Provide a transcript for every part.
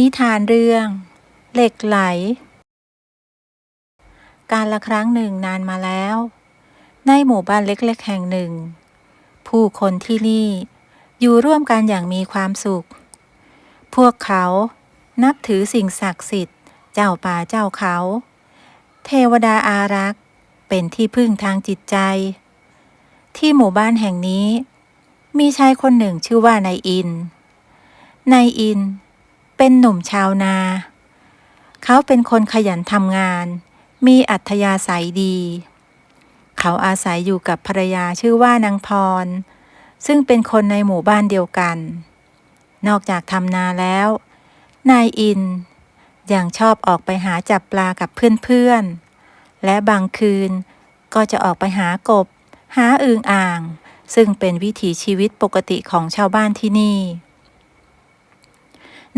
นิทานเรื่อง เหล็กไหล การละครั้งหนึ่งนานมาแล้ว ในหมู่บ้านเล็กๆแห่งหนึ่ง ผู้คนที่นี่อยู่ร่วมกันอย่างมีความสุข พวกเขานับถือสิ่งศักดิ์สิทธิ์ เจ้าป่าเจ้าเขา เทวดาอารักษ์เป็นที่พึ่งทางจิตใจ ที่หมู่บ้านแห่งนี้ มีชายคนหนึ่งชื่อว่านายอินนายอิน เป็นหนุ่มชาวนา เขาเป็นคนขยันทำงาน มีอัธยาศัยดี เขาอาศัยอยู่กับภรรยาชื่อว่านางพร ซึ่งเป็นคนในหมู่บ้านเดียวกัน นอกจากทำนาแล้ว นายอินยังชอบออกไปหาจับปลากับเพื่อนๆ และบางคืนก็จะออกไปหากบ หาอึงอ่าง ซึ่งเป็นวิถีชีวิตปกติของชาวบ้านที่นี่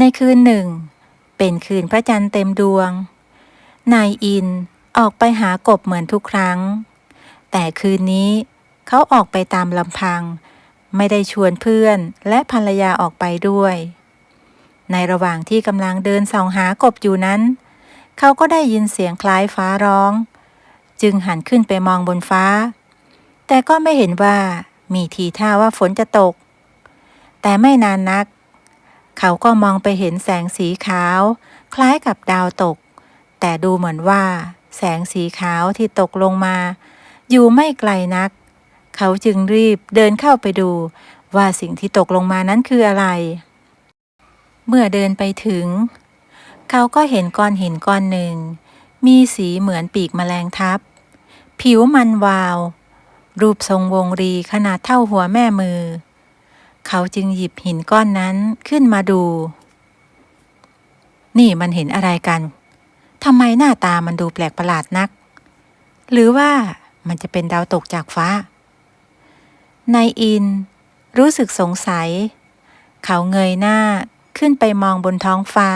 ในคืนหนึ่ง เป็นคืนพระจันทร์เต็มดวง นายอินออกไปหากบเหมือนทุกครั้ง แต่คืนนี้เขาออกไปตามลำพัง ไม่ได้ชวนเพื่อนและภรรยาออกไปด้วย ในระหว่างที่กำลังเดินส่องหากบอยู่นั้น เขาก็ได้ยินเสียงคล้ายฟ้าร้อง จึงหันขึ้นไปมองบนฟ้า แต่ก็ไม่เห็นว่ามีทีท่าว่าฝนจะตก แต่ไม่นานนัก เขาก็มองไปเห็นแสงสีขาว คล้ายกับดาวตก แต่ดูเหมือนว่า แสงสีขาวที่ตกลงมา อยู่ไม่ไกลนัก เขาจึงรีบเดินเข้าไปดู ว่าสิ่งที่ตกลงมานั้นคืออะไร เมื่อเดินไปถึง เขาก็เห็นก้อนหินก้อนหนึ่ง มีสีเหมือนปีกแมลงทับ ผิวมันวาว รูปทรงวงรีขนาดเท่าหัวแม่มือ เขาจึงหยิบหินก้อนนั้นขึ้นมาดู นี่มันเห็นอะไรกันทำไมหน้าตามันดูแปลกประหลาดนัก หรือว่ามันจะเป็นดาวตกจากฟ้า นายอินรู้สึกสงสัย เขาเงยหน้าขึ้นไปมองบนท้องฟ้า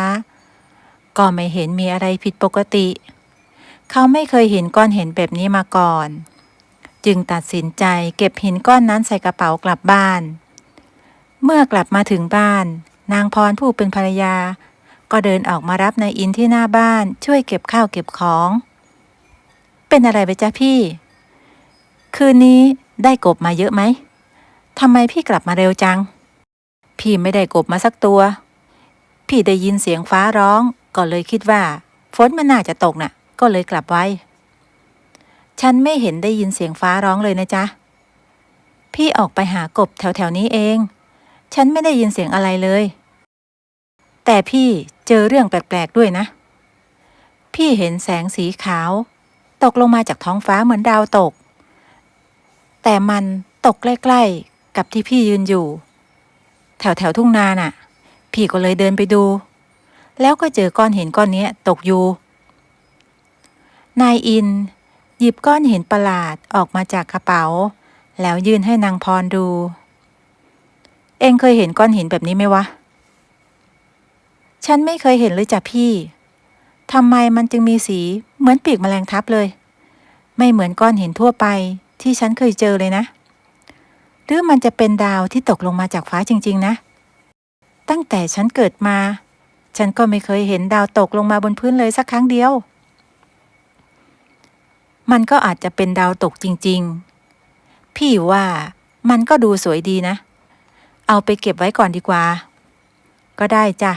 ก็ไม่เห็นมีอะไรผิดปกติ เขาไม่เคยเห็นก้อนเห็นแบบนี้มาก่อน จึงตัดสินใจเก็บหินก้อนนั้นใส่กระเป๋ากลับบ้าน เมื่อกลับมาถึงบ้าน นางพรผู้เป็นภรรยา ก็เดินออกมารับนายอินที่หน้าบ้านช่วยเก็บข้าวเก็บของ เป็นอะไรไปจ้ะพี่ คืนนี้ได้กบมาเยอะไหมทำไมพี่กลับมาเร็วจัง พี่ไม่ได้กบมาสักตัว พี่ได้ยินเสียงฟ้าร้อง ก็เลยคิดว่า ฝนมันน่าจะตกน่ะ ก็เลยกลับไว้ ฉันไม่เห็นได้ยินเสียงฟ้าร้องเลยนะจ๊ะ พี่ออกไปหากบแถวๆนี้เอง ฉันไม่ได้ยินเสียงอะไรเลย แต่พี่เจอเรื่องแปลกๆด้วยนะ พี่เห็นแสงสีขาว ตกลงมาจากท้องฟ้าเหมือนดาวตก แต่มันตกใกล้ๆกับที่พี่ยืนอยู่ แถวๆทุ่งนาน่ะ พี่ก็เลยเดินไปดู แล้วก็เจอก้อนหินก้อนนี้ตกอยู่ นายอิน หยิบก้อนหินประหลาดออกมาจากกระเป๋า แล้วยื่นให้นางพรดู เองเคยเห็นก้อนหินแบบนี้ไหมวะ ฉันไม่เคยเห็นเลยจ้ะพี่ทำไมมันจึงมีสีเหมือนปีกแมลงทับเลย ไม่เหมือนก้อนหินทั่วไปที่ฉันเคยเจอเลยนะ หรือมันจะเป็นดาวที่ตกลงมาจากฟ้าจริง ๆ นะ ตั้งแต่ฉันเกิดมา ฉันก็ไม่เคยเห็นดาวตกลงมาบนพื้นเลยสักครั้งเดียว มันก็อาจจะเป็นดาวตกจริง ๆ พี่ว่ามันก็ดูสวยดีนะ เอาไปเก็บไว้ก่อนดีกว่า ก็ได้จ้ะ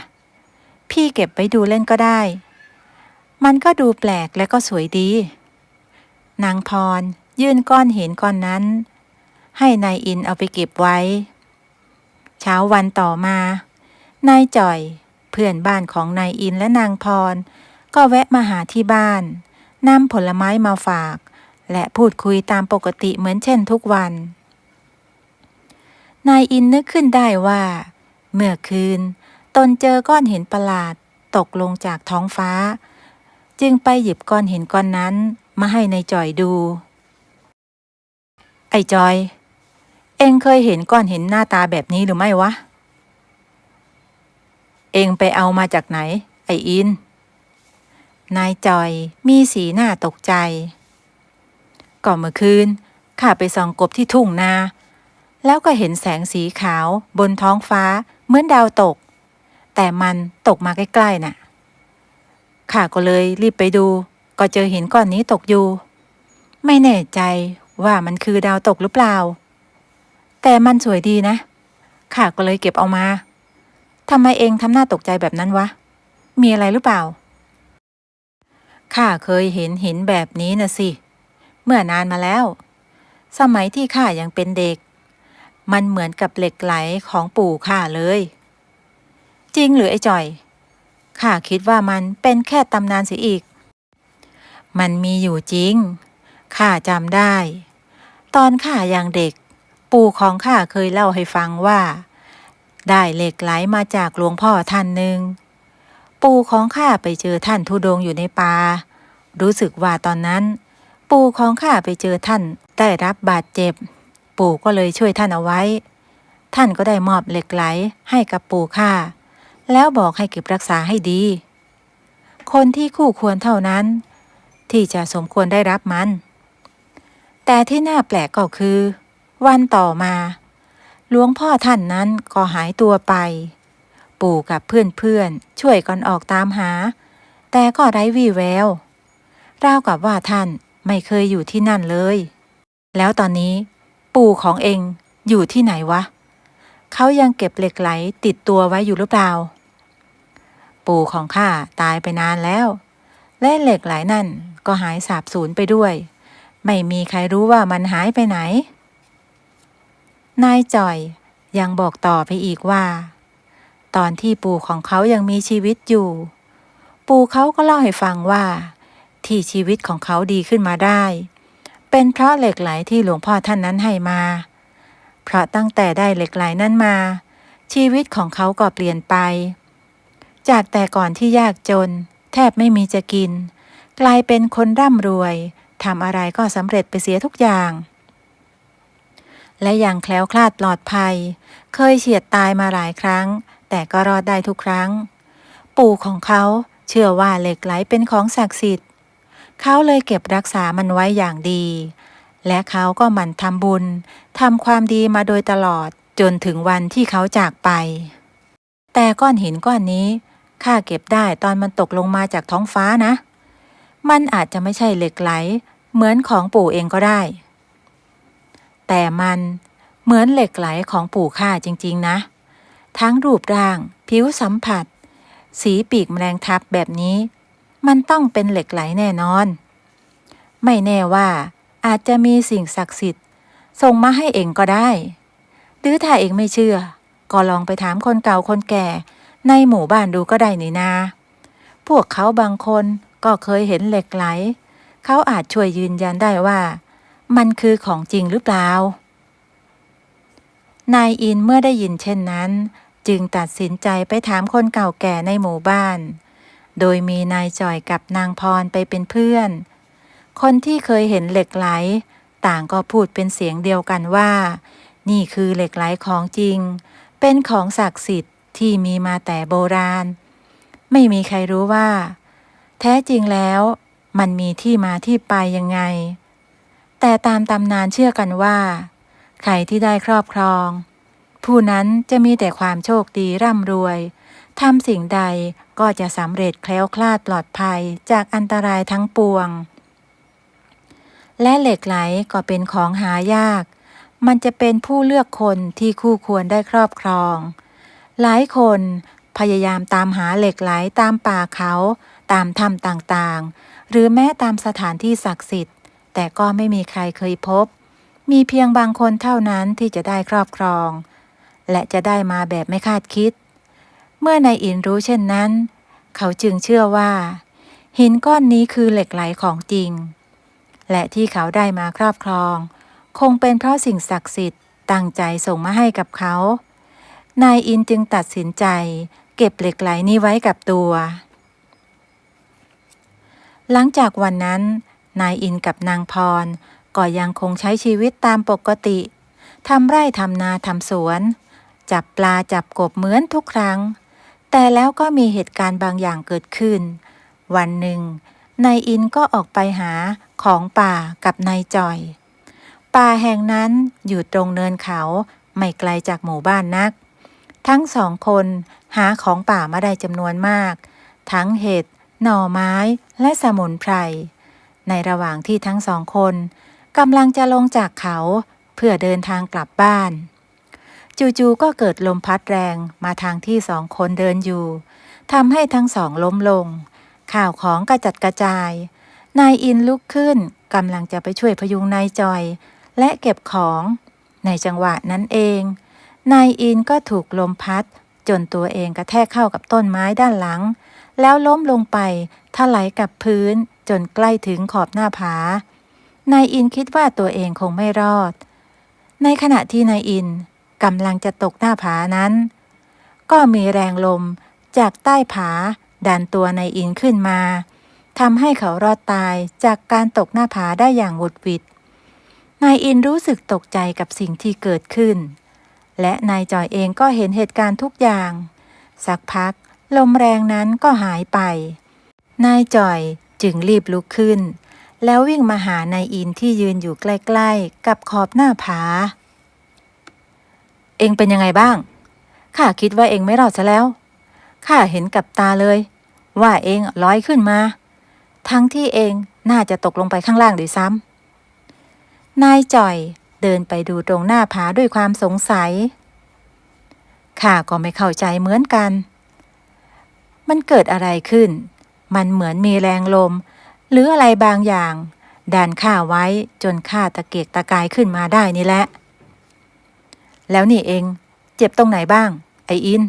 พี่เก็บไว้ดูเล่นก็ได้ มันก็ดูแปลกและก็สวยดี นางพร ยื่นก้อนหินก้อนนั้น ให้นายอินเอาไปเก็บไว้ เช้าวันต่อมา นายจ่อยเพื่อนบ้านของนายอินและนางพร ก็แวะมาหาที่บ้านนำผลไม้มาฝาก และพูดคุยตามปกติเหมือนเช่นทุกวัน นายอินนึกขึ้นได้ว่า เมื่อคืน ตนเจอก้อนหินประหลาด ตกลงจากท้องฟ้า จึงไปหยิบก้อนหินก้อนนั้นมาให้ในายจอยดู ไอ้จอย เองเคยเห็นก้อนหินหน้าตาแบบนี้หรือไม่วะ เองไปเอามาจากไหน ไอ้อิน นายจอยมีสีหน้าตกใจ ก่อนเมื่อคืนข้าไปส่องกบที่ทุ่งนา แล้วก็เห็นแสงสีขาวบนท้องฟ้าเหมือนดาวตก แต่มันตกมาใกล้ๆน่ะข้าก็เลยรีบไปดู ก็เจอหินก้อนนี้ตกอยู่ ไม่แน่ใจว่ามันคือดาวตกหรือเปล่า แต่มันสวยดีนะข้าก็เลยเก็บเอามาทำไมเองทำหน้าตกใจแบบนั้นวะ มีอะไรหรือเปล่าข้าเคยเห็นหินแบบนี้นะสิ เมื่อนานมาแล้ว สมัยที่ข้ายังเป็นเด็ก มันเหมือนกับเหล็กไหลของปู่ข้าเลย จริงหรือไอ้จ่อยข้าคิดว่ามันเป็นแค่ตำนานเสียอีก มันมีอยู่จริงข้าจำได้ ตอนข้ายังเด็ก ปู่ของข้าเคยเล่าให้ฟังว่า ได้เหล็กไหลมาจากหลวงพ่อท่านหนึ่งปู่ของข้าไปเจอท่านทุดงอยู่ในป่ารู้สึกว่าตอนนั้น ปู่ของข้าไปเจอท่านได้รับบาดเจ็บ ปู่ก็เลยช่วยท่านเอาไว้ ท่านก็ได้มอบเหล็กไหลให้กับปู่ข้าแล้วบอกให้เก็บรักษาให้ดี คนที่คู่ควรเท่านั้น ที่จะสมควรได้รับมัน แต่ที่น่าแปลกก็คือ วันต่อมาหลวงพ่อท่านนั้นก็หายตัวไป ปู่กับเพื่อนๆช่วยกันออกตามหา แต่ก็ไร้วี่แววราวกับว่าท่านไม่เคยอยู่ที่นั่นเลย แล้วตอนนี้ ปู่ของเองอยู่ที่ไหนวะ เขายังเก็บเหล็กไหลติดตัวไว้อยู่หรือเปล่า ปู่ของข้าตายไปนานแล้ว และเหล็กไหลนั่นก็หายสาบสูญไปด้วย ไม่มีใครรู้ว่ามันหายไปไหน นายจ่อยยังบอกต่อไปอีกว่า ตอนที่ปู่ของเขายังมีชีวิตอยู่ ปู่เขาก็เล่าให้ฟังว่า ที่ชีวิตของเขาดีขึ้นมาได้ เป็นเพราะเหล็กไหลที่หลวงพ่อท่านนั้นให้มา เพราะตั้งแต่ได้เหล็กไหลนั้นมา ชีวิตของเขาก็เปลี่ยนไป จากแต่ก่อนที่ยากจน แทบไม่มีจะกิน กลายเป็นคนร่ำรวยทำอะไรก็สำเร็จไปเสียทุกอย่าง และยังแคล้วคลาดปลอดภัย เคยเฉียดตายมาหลายครั้ง แต่ก็รอดได้ทุกครั้ง ปู่ของเขาเชื่อว่าเหล็กไหลเป็นของศักดิ์สิทธิ์ เขาเลยเก็บรักษามันไว้อย่างดี และเขาก็หมั่นทำบุญทำความดีมาโดยตลอดจนถึงวันที่เขาจากไป แต่ก้อนหินก้อนนี้ข้าเก็บได้ตอนมันตกลงมาจากท้องฟ้านะ มันอาจจะไม่ใช่เหล็กไหล เหมือนของปู่เองก็ได้ แต่มันเหมือนเหล็กไหลของปู่ข้าจริง ๆ นะ ทั้งรูปร่าง ผิวสัมผัส สีปีกแมลงทับแบบนี้ มันต้องเป็นเหล็กไหลแน่นอน ไม่แน่ว่าอาจจะมีสิ่งศักดิ์สิทธิ์ส่งมาให้เองก็ได้ หรือถ้าเองไม่เชื่อ ก็ลองไปถามคนเก่าคนแก่ ในหมู่บ้านดูก็ได้นี่นา พวกเขาบางคนก็เคยเห็นเหล็กไหล เขาอาจช่วยยืนยันได้ว่า มันคือของจริงหรือเปล่า นายอินเมื่อได้ยินเช่นนั้น จึงตัดสินใจไปถามคนเก่าแก่ในหมู่บ้าน โดยมีนายจอยกับนางพรไปเป็นเพื่อน คนที่เคยเห็นเหล็กไหล ต่างก็พูดเป็นเสียงเดียวกันว่า นี่คือเหล็กไหลของจริง เป็นของศักดิ์สิทธิ์ที่มีมาแต่โบราณ ไม่มีใครรู้ว่า แท้จริงแล้วมันมีที่มาที่ไปยังไง แต่ตามตำนานเชื่อกันว่า ใครที่ได้ครอบครอง ผู้นั้นจะมีแต่ความโชคดีร่ำรวย ทำสิ่งใดก็จะสำเร็จแคล้วคลาดปลอดภัยจากอันตรายทั้งปวง และเหล็กไหลก็เป็นของหายาก มันจะเป็นผู้เลือกคนที่คู่ควรได้ครอบครอง หลายคนพยายามตามหาเหล็กไหลตามป่าเขา ตามถ้ำต่างๆ หรือแม้ตามสถานที่ศักดิ์สิทธิ์ แต่ก็ไม่มีใครเคยพบ มีเพียงบางคนเท่านั้นที่จะได้ครอบครอง และจะได้มาแบบไม่คาดคิด มื่อนายอินรู้เช่นนั้น เขาจึงเชื่อว่า หินก้อนนี้คือเหล็กไหลของจริง และที่เขาได้มาครอบครอง คงเป็นเพราะสิ่งศักดิ์สิทธิ์ตั้งใจส่งมาให้กับเขา นายอินจึงตัดสินใจ เก็บเหล็กไหลนี้ไว้กับตัว หลังจากวันนั้น นายอินกับนางพรก็ยังคงใช้ชีวิตตามปกติทำไร่ทำนาทำสวน จับปลาจับกบเหมือนทุกครั้ง แต่แล้วก็มีเหตุการณ์บางอย่างเกิดขึ้น วันหนึ่งนายอินก็ออกไปหาของป่ากับนายจอย ป่าแห่งนั้นอยู่ตรงเนินเขาไม่ไกลจากหมู่บ้านนัก ทั้งสองคนหาของป่ามาได้จำนวนมาก ทั้งเห็ดหน่อไม้และสมุนไพร ในระหว่างที่ทั้งสองคนกำลังจะลงจากเขาเพื่อเดินทางกลับบ้าน จู่ๆก็เกิดลมพัดแรงมาทางที่สองคนเดินอยู่ทำให้ทั้งสองล้มลง ข่าวของกระจัดกระจาย นายอินลุกขึ้นกำลังจะไปช่วยพยุงนายจอย และเก็บของ ในจังหวะนั้นเอง นายอินก็ถูกลมพัด จนตัวเองกระแทกเข้ากับต้นไม้ด้านหลัง แล้วล้มลงไปถลายกับพื้นจนใกล้ถึงขอบหน้าผา นายอินคิดว่าตัวเองคงไม่รอด ในขณะที่นายอิน กำลังจะตกหน้าผานั้น ก็มีแรงลมจากใต้ผาดันตัวนายอินขึ้นมาทำให้เขารอดตายจากการตกหน้าผาได้อย่างหวุดหวิดนายอินรู้สึกตกใจกับสิ่งที่เกิดขึ้น และนายจอยเองก็เห็นเหตุการณ์ทุกอย่าง สักพัก ลมแรงนั้นก็หายไป นายจอยจึงรีบลุกขึ้น แล้ววิ่งมาหานายอินที่ยืนอยู่ใกล้ ๆ กับขอบหน้าผา เองเป็นยังไงบ้าง ข้าคิดว่าเองไม่รอดซะแล้ว ข้าเห็นกับตาเลย ว่าเองลอยขึ้นมา ทั้งที่เองน่าจะตกลงไปข้างล่างด้วยซ้ำ นายจ่อยเดินไปดูตรงหน้าผาด้วยความสงสัย ข้าก็ไม่เข้าใจเหมือนกัน มันเกิดอะไรขึ้น มันเหมือนมีแรงลม หรืออะไรบางอย่างดันข้าไว้จนข้าตะเกียกตะกายขึ้นมาได้นี่แหละ แล้วนี่เอง เจ็บตรงไหนบ้าง ไออิน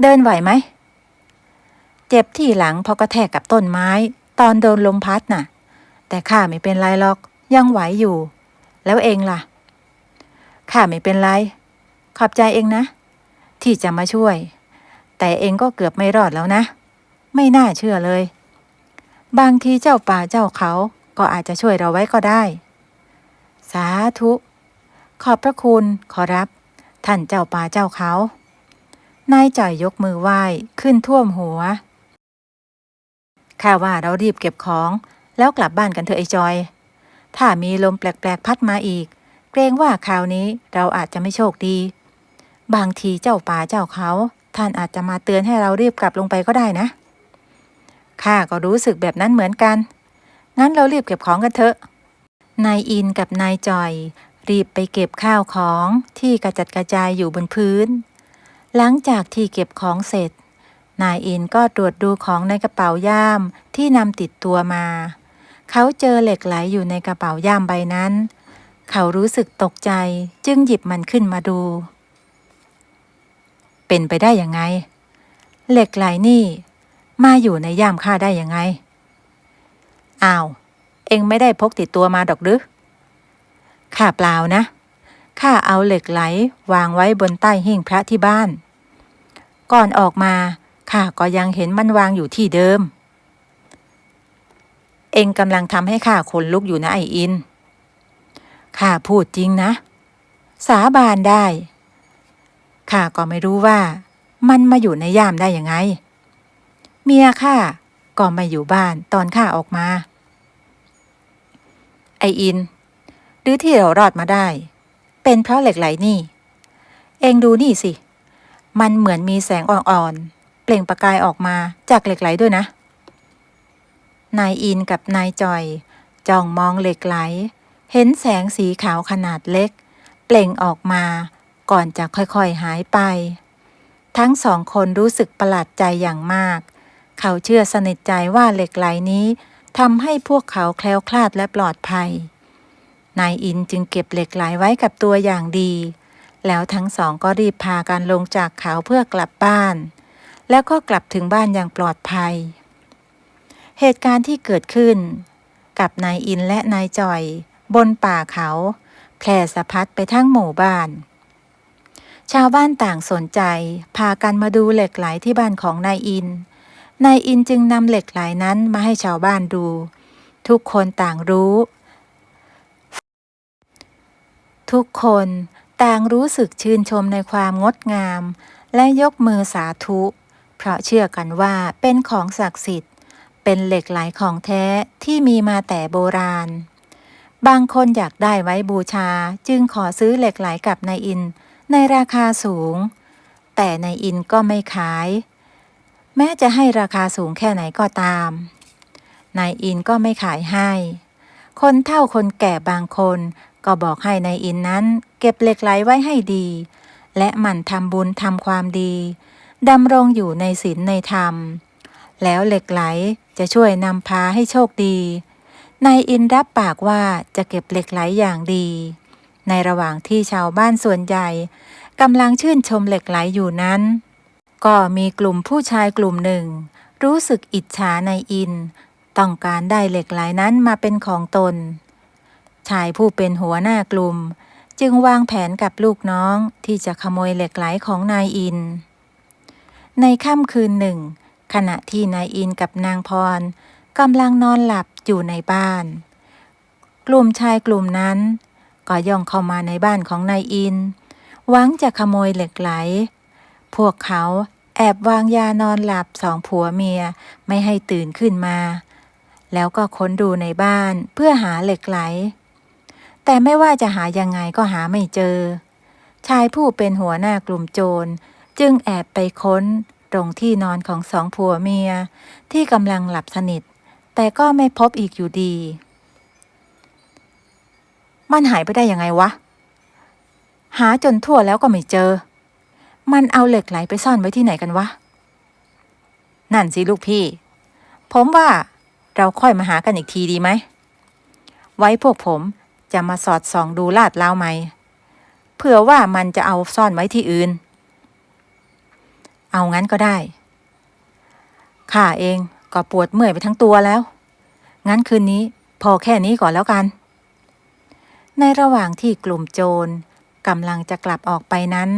เดินไหวไหม เจ็บที่หลังเพราะกระแทกกับต้นไม้ ตอนโดนลมพัดน่ะ แต่ข้าไม่เป็นไรหรอก ยังไหวอยู่ แล้วเองล่ะ ข้าไม่เป็นไร ขอบใจเองนะ ที่จะมาช่วย แต่เองก็เกือบไม่รอดแล้วนะ ไม่น่าเชื่อเลย บางทีเจ้าป่าเจ้าเขาก็อาจจะช่วยเราไว้ก็ได้ สาธุ ขอบพระคุณขอรับ ท่านเจ้าป่าเจ้าเขา นายจ่อยยกมือไหว้ขึ้นท่วมหัว ข้าว่าเรารีบเก็บของ แล้วกลับบ้านกันเถอะไอ้จอย ถ้ามีลมแปลกๆพัดมาอีก เกรงว่าคราวนี้เราอาจจะไม่โชคดี บางทีเจ้าป่าเจ้าเขา ท่านอาจจะมาเตือนให้เรารีบกลับลงไปก็ได้นะ ข้าก็รู้สึกแบบนั้นเหมือนกัน งั้นเรารีบเก็บของกันเถอะนายอินกับนายจอย รีบไปเก็บข้าวของที่กระจัดกระจายอยู่บนพื้น หลังจากที่เก็บของเสร็จ นายอินก็ตรวจดูของในกระเป๋าย่ามที่นำติดตัวมา เขาเจอเหล็กไหลอยู่ในกระเป๋าย่ามใบนั้น เขารู้สึกตกใจจึงหยิบมันขึ้นมาดู เป็นไปได้ยังไง เหล็กไหลนี่ มาอยู่ในย่ามข้าได้ยังไง อ้าว เองไม่ได้พกติดตัวมาดอกหรือ ข้าเปล่านะ ข้าเอาเหล็กไหลวางไว้บนใต้หิ้งพระที่บ้าน ก่อนออกมาข้าก็ยังเห็นมันวางอยู่ที่เดิม เองกำลังทำให้ข้าขนลุกอยู่นะไออิน ข้าพูดจริงนะ สาบานได้ ข้าก็ไม่รู้ว่า มันมาอยู่ในย่ามได้ยังไง เมียข้าก็ไม่อยู่บ้านตอนข้าออกมา ไออิน รือที่เรารอดมาได้ เป็นเพราะเหล็กไหลนี่ เองดูนี่สิ มันเหมือนมีแสงอ่อนๆ เปล่งประกายออกมาจากเหล็กไหลด้วยนะ นายอินกับนายจอยจ้องมองเหล็กไหล เห็นแสงสีขาวขนาดเล็ก เปล่งออกมาก่อนจะค่อยๆหายไป ทั้งสองคนรู้สึกประหลาดใจอย่างมาก เขาเชื่อสนิทใจว่าเหล็กไหลนี้ทำให้พวกเขาแคล้วคลาดและปลอดภัย นายอินจึงเก็บเหล็กไหลไว้กับตัวอย่างดี แล้วทั้งสองก็รีบพากันลงจากเขาเพื่อกลับบ้าน แล้วก็กลับถึงบ้านอย่างปลอดภัย เหตุการณ์ที่เกิดขึ้น กับนายอินและนายจอย บนป่าเขา แพร่สะพัดไปทั้งหมู่บ้าน ชาวบ้านต่างสนใจ พากันมาดูเหล็กไหลที่บ้านของนายอินนายอินจึงนำเหล็กไหลนั้นมาให้ชาวบ้านดู ทุกคนต่างรู้ ทุกคนต่างรู้สึกชื่นชมในความงดงาม และยกมือสาธุ เพราะเชื่อกันว่าเป็นของศักดิ์สิทธิ์ เป็นเหล็กไหลของแท้ที่มีมาแต่โบราณ บางคนอยากได้ไว้บูชาจึงขอซื้อเหล็กไหลกับนายอิน ในราคาสูง แต่นายอินก็ไม่ขาย แม้จะให้ราคาสูงแค่ไหนก็ตามนายอินก็ไม่ขายให้ คนเฒ่าคนแก่บางคน ก็บอกให้นายอินนั้น เก็บเหล็กไหลไว้ให้ดี และหมั่นทำบุญทำความดีดำรงอยู่ในศีลในธรรม แล้วเหล็กไหลจะช่วยนำพาให้โชคดีนายอินรับปากว่าจะเก็บเหล็กไหลอย่างดี ในระหว่างที่ชาวบ้านส่วนใหญ่กำลังชื่นชมเหล็กไหลอยู่นั้น ก็มีกลุ่มผู้ชายกลุ่มหนึ่ง รู้สึกอิจฉานายอิน ต้องการได้เหล็กไหลนั้นมาเป็นของตน ชายผู้เป็นหัวหน้ากลุ่ม จึงวางแผนกับลูกน้องที่จะขโมยเหล็กไหลของนายอิน ในค่ำคืนหนึ่ง ขณะที่นายอินกับนางพรกำลังนอนหลับอยู่ในบ้าน กลุ่มชายกลุ่มนั้นก็ย่องเข้ามาในบ้านของนายอิน หวังจะขโมยเหล็กไหล พวกเขาแอบวางยานอนหลับสองผัวเมียไม่ให้ตื่นขึ้นมา แล้วก็ค้นดูในบ้านเพื่อหาเหล็กไหล แต่ไม่ว่าจะหายังไงก็หาไม่เจอ ชายผู้เป็นหัวหน้ากลุ่มโจร จึงแอบไปค้น ตรงที่นอนของสองผัวเมีย ที่กำลังหลับสนิท แต่ก็ไม่พบอีกอยู่ดี มันหายไปได้ยังไงวะ หาจนทั่วแล้วก็ไม่เจอ มันเอาเหล็กไหลไปซ่อนไว้ที่ไหนกันวะ นั่นสิลูกพี่ ผมว่าเราค่อยมาหากันอีกทีดีไหม ไว้พวกผม จะมาสอดส่องดูลาดเล้าไหมเผื่อว่ามันจะเอาซ่อนไว้ที่อื่น เอางั้นก็ได้ ข้าเองก็ปวดเมื่อยไปทั้งตัวแล้ว งั้นคืนนี้พอแค่นี้ก่อนแล้วกัน ในระหว่างที่กลุ่มโจรกำลังจะกลับออกไปนั้น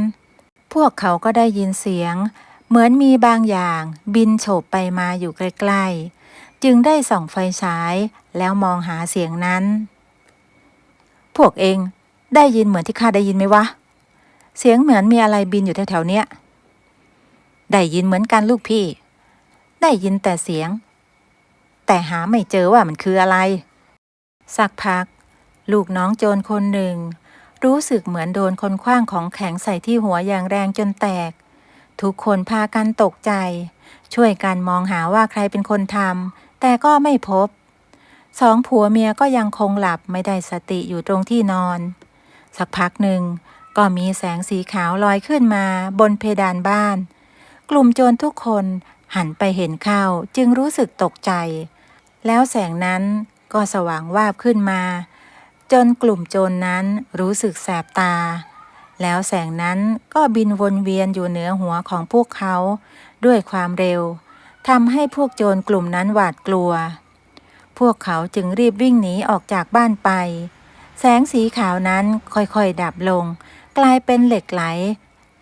พวกเขาก็ได้ยินเสียง เหมือนมีบางอย่างบินโฉบไปมาอยู่ใกล้ๆ จึงได้ส่องไฟฉายแล้วมองหาเสียงนั้น พวกเองได้ยินเหมือนที่ข้าได้ยินไหมวะ เสียงเหมือนมีอะไรบินอยู่แถวๆเนี้ย ได้ยินเหมือนกันลูกพี่ ได้ยินแต่เสียง แต่หาไม่เจอว่ามันคืออะไร สักพัก ลูกน้องโจรคนหนึ่ง รู้สึกเหมือนโดนคนคว้างของแข็งใส่ที่หัวอย่างแรงจนแตก ทุกคนพากันตกใจ ช่วยกันมองหาว่าใครเป็นคนทำแต่ก็ไม่พบ สองผัวเมียก็ยังคงหลับไม่ได้สติอยู่ตรงที่นอน สักพักหนึ่งก็มีแสงสีขาวลอยขึ้นมาบนเพดานบ้าน กลุ่มโจรทุกคนหันไปเห็นเข้าจึงรู้สึกตกใจ แล้วแสงนั้นก็สว่างวาบขึ้นมา จนกลุ่มโจรนนั้นรู้สึกแสบตา แล้วแสงนั้นก็บินวนเวียนอยู่เหนือหัวของพวกเขา ด้วยความเร็วทำให้พวกโจรกลุ่มนั้นหวาดกลัว พวกเขาจึงรีบวิ่งหนีออกจากบ้านไป แสงสีขาวนั้นค่อยๆ ดับลง กลายเป็นเหล็กไหล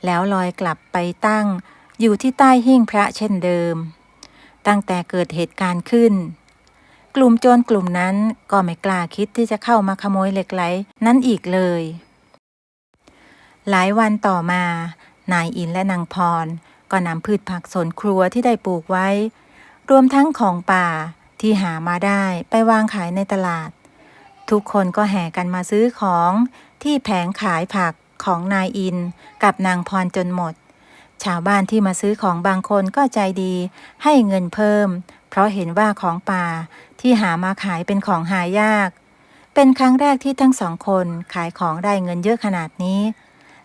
แล้วลอยกลับไปตั้ง อยู่ที่ใต้หิ้งพระเช่นเดิม ตั้งแต่เกิดเหตุการณ์ขึ้น กลุ่มโจรกลุ่มนั้นก็ไม่กล้าคิดที่จะเข้ามาขโมยเหล็กไหลนั้นอีกเลย หลายวันต่อมา นายอินและนางพรก็นำพืชผักสวนครัวที่ได้ปลูกไว้ รวมทั้งของป่า ที่หามาได้ไปวางขายในตลาด ทุกคนก็แห่กันมาซื้อของที่แผงขายผักของนายอิน กับนางพรจนหมด ชาวบ้านที่มาซื้อของบางคนก็ใจดีให้เงินเพิ่ม เพราะเห็นว่าของป่าที่หามาขายเป็นของหายาก เป็นครั้งแรกที่ทั้งสองคนขายของได้เงินเยอะขนาดนี้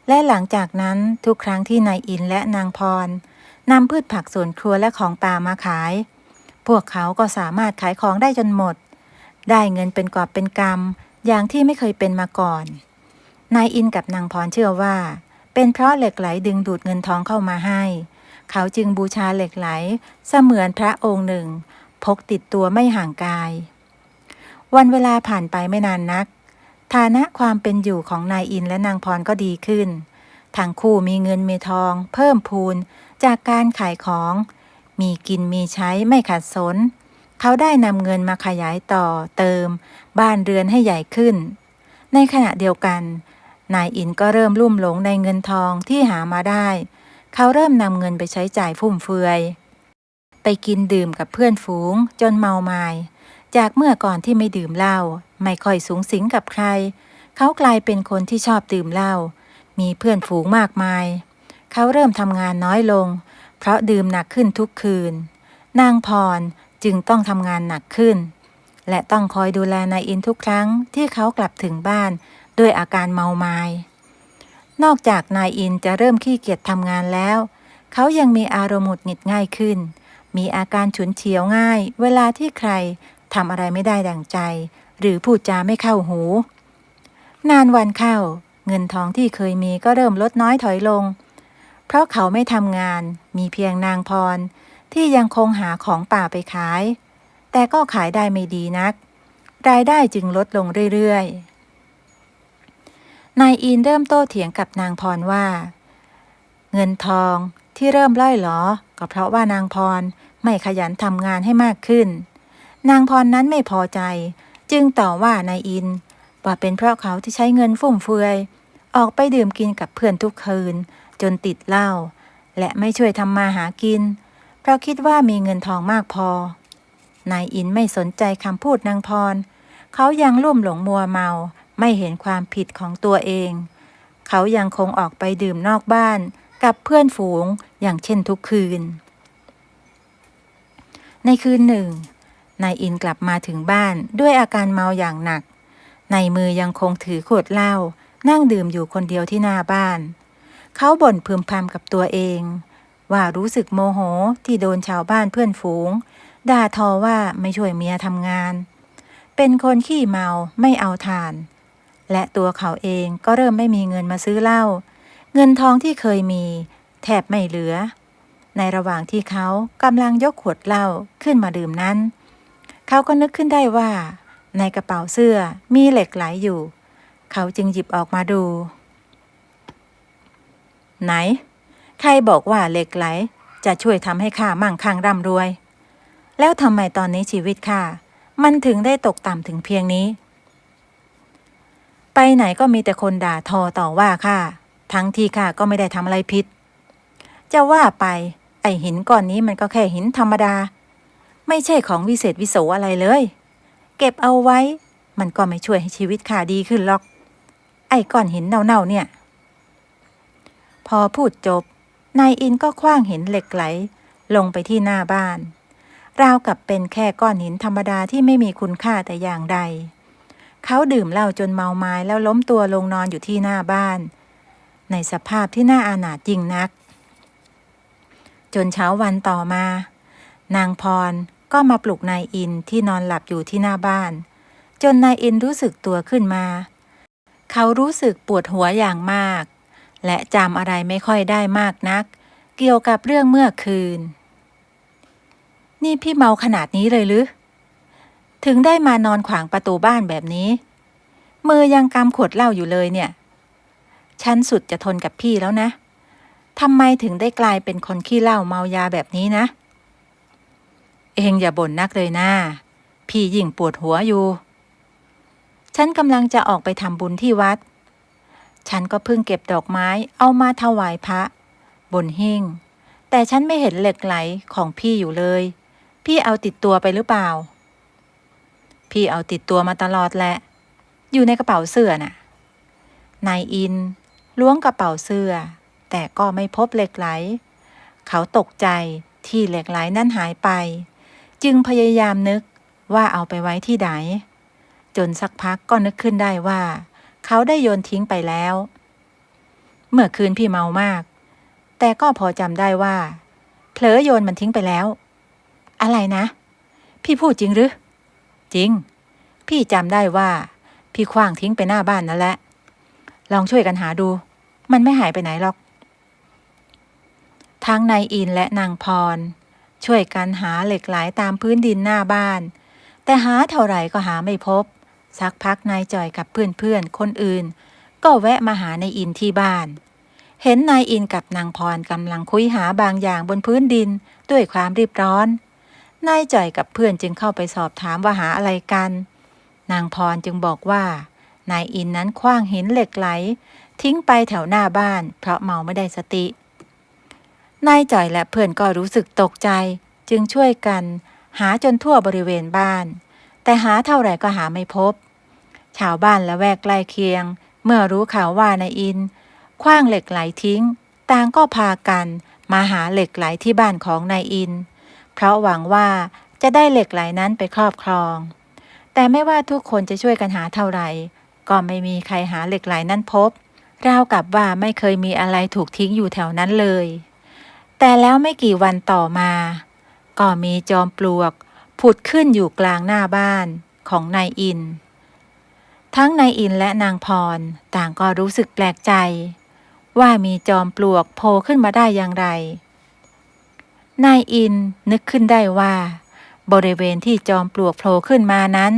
และหลังจากนั้นทุกครั้งที่นายอินและนางพรนำพืชผักสวนครัวและของป่ามาขาย พวกเขาก็สามารถขายของได้จนหมด ได้เงินเป็นกอบเป็นกำอย่างที่ไม่เคยเป็นมาก่อน นายอินกับนางพรเชื่อว่า เป็นเพราะเหล็กไหลดึงดูดเงินทองเข้ามาให้ เขาจึงบูชาเหล็กไหล เสมือนพระองค์หนึ่ง พกติดตัวไม่ห่างกาย วันเวลาผ่านไปไม่นานนัก ฐานะความเป็นอยู่ของนายอินและนางพรก็ดีขึ้นทั้งคู่มีเงินมีทอง เพิ่มพูนจากการขายของ มีกินมีใช้ไม่ขัดสน เขาได้นำเงินมาขยายต่อเติม บ้านเรือนให้ใหญ่ขึ้น ในขณะเดียวกัน นายอินก็เริ่มลุ่มหลงในเงินทองที่หามาได้ เขาเริ่มนำเงินไปใช้จ่ายฟุ่มเฟือย ไปกินดื่มกับเพื่อนฝูงจนเมาไมายจากเมื่อก่อนที่ไม่ดื่มเหล้าไม่ค่อยสูงสิงกับใคร เขากลายเป็นคนที่ชอบดื่มเหล้ามีเพื่อนฝูงมากมาย เขาเริ่มทำงานน้อยลง เพราะดื่มหนักขึ้นทุกคืน นางพรจึงต้องทำงานหนักขึ้น และต้องคอยดูแลนายอินทุกครั้งที่เขากลับถึงบ้านด้วยอาการเมาไมายนอกจากนายอินจะเริ่มขี้เกียจทำงานแล้ว เขายังมีอารมณ์หงุดหงิดง่ายขึ้น มีอาการฉุนเฉียวง่าย เวลาที่ใครทำอะไรไม่ได้ดังใจ หรือพูดจาไม่เข้าหู นานวันเข้า เงินทองที่เคยมีก็เริ่มลดน้อยถอยลง ราะเขาไม่ทำงาน มีเพียงนางพร ที่ยังคงหาของป่าไปขาย แต่ก็ขายได้ไม่ดีนัก รายได้จึงลดลงเรื่อยๆ นายอินเริ่มโต้เถียงกับนางพรว่า เงินทองที่เริ่มล่อยหลอ ก็เพราะว่านางพรไม่ขยันทำงานให้มากขึ้น นางพรนั้นไม่พอใจ จึงต่อว่านายอินว่าเป็นเพราะเขาที่ใช้เงินฟุ่มเฟือย ออกไปดื่มกินกับเพื่อนทุกคืน จนติดเหล้าและไม่ช่วยทำมาหากิน เพราะคิดว่ามีเงินทองมากพอ นายอินไม่สนใจคำพูดนางพร เขายังลุ่มหลงมัวเมา ไม่เห็นความผิดของตัวเอง เขายังคงออกไปดื่มนอกบ้าน กับเพื่อนฝูงอย่างเช่นทุกคืน ในคืนหนึ่ง นายอินกลับมาถึงบ้านด้วยอาการเมาอย่างหนัก ในมือยังคงถือขวดเหล้านั่งดื่มอยู่คนเดียวที่หน้าบ้าน เขาบ่นพึมพำกับตัวเอง ว่ารู้สึกโมโหที่โดนชาวบ้านเพื่อนฝูง ด่าทอว่าไม่ช่วยเมียทำงาน เป็นคนขี้เมาไม่เอาทาน และตัวเขาเองก็เริ่มไม่มีเงินมาซื้อเหล้าเงินทองที่เคยมี แทบไม่เหลือ ในระหว่างที่เขากำลังยกขวดเหล้าขึ้นมาดื่มนั้น เขาก็นึกขึ้นได้ว่า ในกระเป๋าเสื้อมีเหล็กไหลอยู่ เขาจึงหยิบออกมาดู ไหน ใครบอกว่าเหล็กไหล จะช่วยทำให้ข้ามั่งคั่งร่ำรวย แล้วทำไมตอนนี้ชีวิตข้ามันถึงได้ตกต่ำถึงเพียงนี้ ไปไหนก็มีแต่คนด่าทอต่อว่าข้าทั้งที่ข้าก็ไม่ได้ทำอะไรผิด จะว่าไป ไอหินก้อนนี้มันก็แค่หินธรรมดา ไม่ใช่ของวิเศษวิโสอะไรเลย เก็บเอาไว้ มันก็ไม่ช่วยให้ชีวิตข้าดีขึ้นหรอก ไอ้ก้อนหินเน่าๆเนี่ย พอพูดจบ นายอินก็คว้างหินเหล็กไหล ลงไปที่หน้าบ้าน ราวกับเป็นแค่ก้อนหินธรรมดาที่ไม่มีคุณค่าแต่อย่างใด เขาดื่มเหล้าจนเมาไม้แล้วล้มตัวลงนอนอยู่ที่หน้าบ้าน ในสภาพที่น่าอานาจยิ่งนัก จนเช้าวันต่อมา นางพรก็มาปลุกนายอินที่นอนหลับอยู่ที่หน้าบ้าน จนนายอินรู้สึกตัวขึ้นมา เขารู้สึกปวดหัวอย่างมาก และจำอะไรไม่ค่อยได้มากนัก เกี่ยวกับเรื่องเมื่อคืน นี่พี่เมาขนาดนี้เลยหรือถึงได้มานอนขวางประตูบ้านแบบนี้ มือยังกำขวดเหล้าอยู่เลยเนี่ย ฉันสุดจะทนกับพี่แล้วนะทำไมถึงได้กลายเป็นคนขี้เหล้าเมายาแบบนี้นะ เองอย่าบ่นนักเลยนะพี่ยิ่งปวดหัวอยู่ ฉันกำลังจะออกไปทำบุญที่วัด ฉันก็เพิ่งเก็บดอกไม้เอามาถวายพระ บนหิ้งแต่ฉันไม่เห็นเหล็กไหลของพี่อยู่เลย พี่เอาติดตัวไปหรือเปล่า พี่เอาติดตัวมาตลอดแหละ อยู่ในกระเป๋าเสื้อน่ะนายอินล้วงกระเป๋าเสื้อ แต่ก็ไม่พบเหล็กไหล เขาตกใจที่เหล็กไหลนั่นหายไป จึงพยายามนึกว่าเอาไปไว้ที่ไหนจนสักพักก็นึกขึ้นได้ว่า เขาได้โยนทิ้งไปแล้ว เมื่อคืนพี่เมามาก แต่ก็พอจำได้ว่า เผลอโยนมันทิ้งไปแล้ว อะไรนะ พี่พูดจริงหรือ จริง พี่จำได้ว่า พี่คว้างทิ้งไปหน้าบ้านนั่นแหละ ลองช่วยกันหาดู มันไม่หายไปไหนหรอก ทั้งนายอินและนางพร ช่วยกันหาเหล็กไหลตามพื้นดินหน้าบ้าน แต่หาเท่าไหร่ก็หาไม่พบ สักพักนายจ่อยกับเพื่อนๆคนอื่น ก็แวะมาหานายอินที่บ้าน เห็นนายอินกับนางพรกำลังคุยหาบางอย่างบนพื้นดินด้วยความรีบร้อน นายจ่อยกับเพื่อนจึงเข้าไปสอบถามว่าหาอะไรกัน นางพรจึงบอกว่านายอินนั้นคว้างหินเหล็กไหล ทิ้งไปแถวหน้าบ้าน เพราะเมาไม่ได้สติ นายจ่อยและเพื่อนก็รู้สึกตกใจ จึงช่วยกัน หาจนทั่วบริเวณบ้าน แต่หาเท่าไหร่ก็หาไม่พบ ชาวบ้านและแวกใกล้เคียง เมื่อรู้ข่าวว่านายอินคว้างเหล็กไหลทิ้ง ต่างก็พากันมาหาเหล็กไหลที่บ้านของนายอิน เพราะหวังว่าจะได้เหล็กไหลนั้นไปครอบครอง แต่ไม่ว่าทุกคนจะช่วยกันหาเท่าไหร่ ก็ไม่มีใครหาเหล็กไหลนั้นพบราวกับว่าไม่เคยมีอะไรถูกทิ้งอยู่แถวนั้นเลย แต่แล้วไม่กี่วันต่อมา ก็มีจอมปลวก ผุดขึ้นอยู่กลางหน้าบ้านของนายอิน ทั้งนายอินและนางพรต่างก็รู้สึกแปลกใจ ว่ามีจอมปลวกโผล่ขึ้นมาได้อย่างไร นายอินนึกขึ้นได้ว่า บริเวณที่จอมปลวกโผล่ขึ้นมานั้น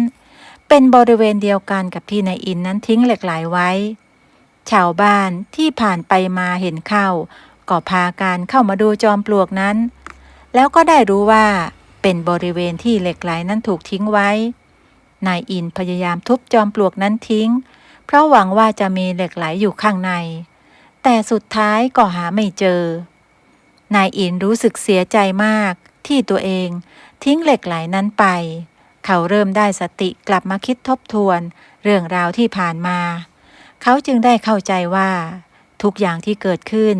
เป็นบริเวณเดียวกันกับที่นายอินนั้นทิ้งเหล็กไหลไว้ ชาวบ้านที่ผ่านไปมาเห็นเข้าก็พากันเข้ามาดูจอมปลวกนั้น แล้วก็ได้รู้ว่า เป็นบริเวณที่เหล็กไหลนั้นถูกทิ้งไว้ นายอินพยายามทุบจอมปลวกนั้นทิ้ง เพราะหวังว่าจะมีเหล็กไหลอยู่ข้างใน แต่สุดท้ายก็หาไม่เจอ นายอินรู้สึกเสียใจมาก ที่ตัวเองทิ้งเหล็กไหลนั้นไป เขาเริ่มได้สติกลับมาคิดทบทวน เรื่องราวที่ผ่านมา เขาจึงได้เข้าใจว่า ทุกอย่างที่เกิดขึ้น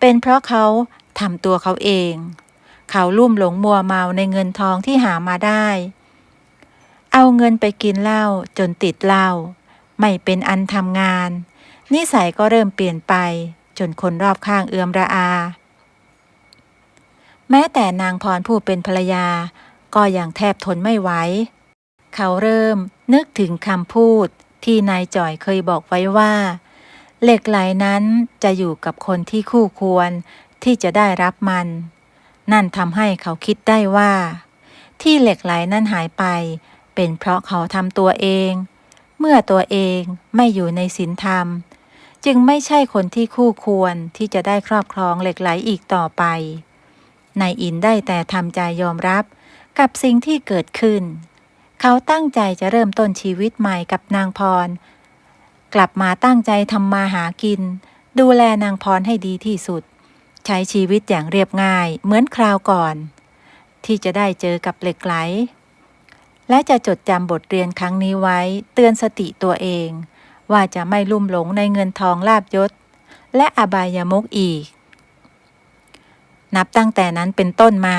เป็นเพราะเขาทำตัวเขาเอง เขาลุ่มหลงมัวเมาในเงินทองที่หามาได้ เอาเงินไปกินเหล้าจนติดเหล้าไม่เป็นอันทำงาน นิสัยก็เริ่มเปลี่ยนไปจนคนรอบข้างเอือมระอา แม้แต่นางพรผู้เป็นภรรยา ก็ยังแทบทนไม่ไหว เขาเริ่มนึกถึงคำพูดที่นายจ่อยเคยบอกไว้ว่า เหล็กไหลนั้นจะอยู่กับคนที่คู่ควรที่จะได้รับมัน นั่นทำให้เขาคิดได้ว่า ที่เหล็กไหลนั้นหายไป เป็นเพราะเขาทำตัวเอง เมื่อตัวเองไม่อยู่ในศีลธรรม จึงไม่ใช่คนที่คู่ควรที่จะได้ครอบครองเหล็กไหลอีกต่อไปนายอินได้แต่ทำใจยอมรับกับสิ่งที่เกิดขึ้น เขาตั้งใจจะเริ่มต้นชีวิตใหม่กับนางพร กลับมาตั้งใจทำมาหากิน ดูแลนางพรให้ดีที่สุด ใช้ชีวิตอย่างเรียบง่ายเหมือนคราวก่อน ที่จะได้เจอกับเหล็กไหล และจะจดจำบทเรียนครั้งนี้ไว้เตือนสติตัวเอง ว่าจะไม่ลุ่มหลงในเงินทองลาบยศ และอบายามุกอีก นับตั้งแต่นั้นเป็นต้นมา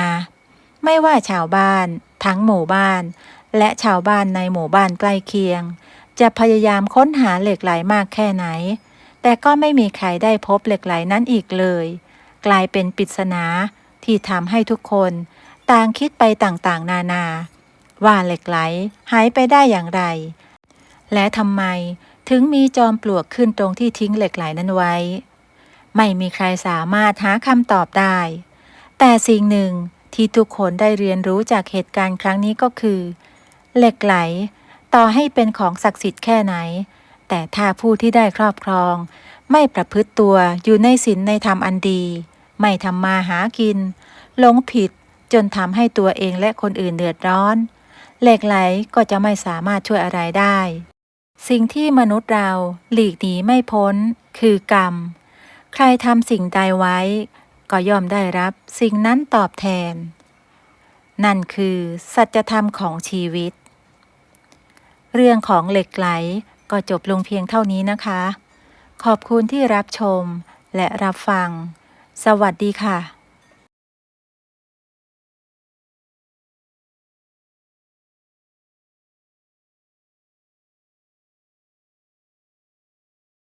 ไม่ว่าชาวบ้าน ทั้งหมู่บ้าน และชาวบ้านในหมู่บ้านใกล้เคียง จะพยายามค้นหาเหล็กไหลมากแค่ไหน แต่ก็ไม่มีใครได้พบเหล็กไหลนั้นอีกเลย กลายเป็นปริศนาที่ทำให้ทุกคนต่างคิดไปต่างๆ นานา ว่าเหล็กไหลหายไปได้อย่างไร และทำไมถึงมีจอมปลวกขึ้นตรงที่ทิ้งเหล็กไหลนั้นไว้ ไม่มีใครสามารถหาคำตอบได้ แต่สิ่งหนึ่งที่ทุกคนได้เรียนรู้จากเหตุการณ์ครั้งนี้ก็คือ เหล็กไหล ต่อให้เป็นของศักดิ์สิทธิ์แค่ไหน แต่ถ้าผู้ที่ได้ครอบครอง ไม่ประพฤติตัวอยู่ในศีลในธรรมอันดี ไม่ทำมาหากิน หลงผิดจนทำให้ตัวเองและคนอื่นเดือดร้อน เหล็กไหลก็จะไม่สามารถช่วยอะไรได้ สิ่งที่มนุษย์เราหลีกหนีไม่พ้น คือกรรม ใครทำสิ่งใดไว้ ก็ย่อมได้รับสิ่งนั้นตอบแทน นั่นคือสัจธรรมของชีวิต เรื่องของเหล็กไหลก็จบลงเพียงเท่านี้นะคะ ขอบคุณที่รับชมและรับฟัง สวัสดีค่ะ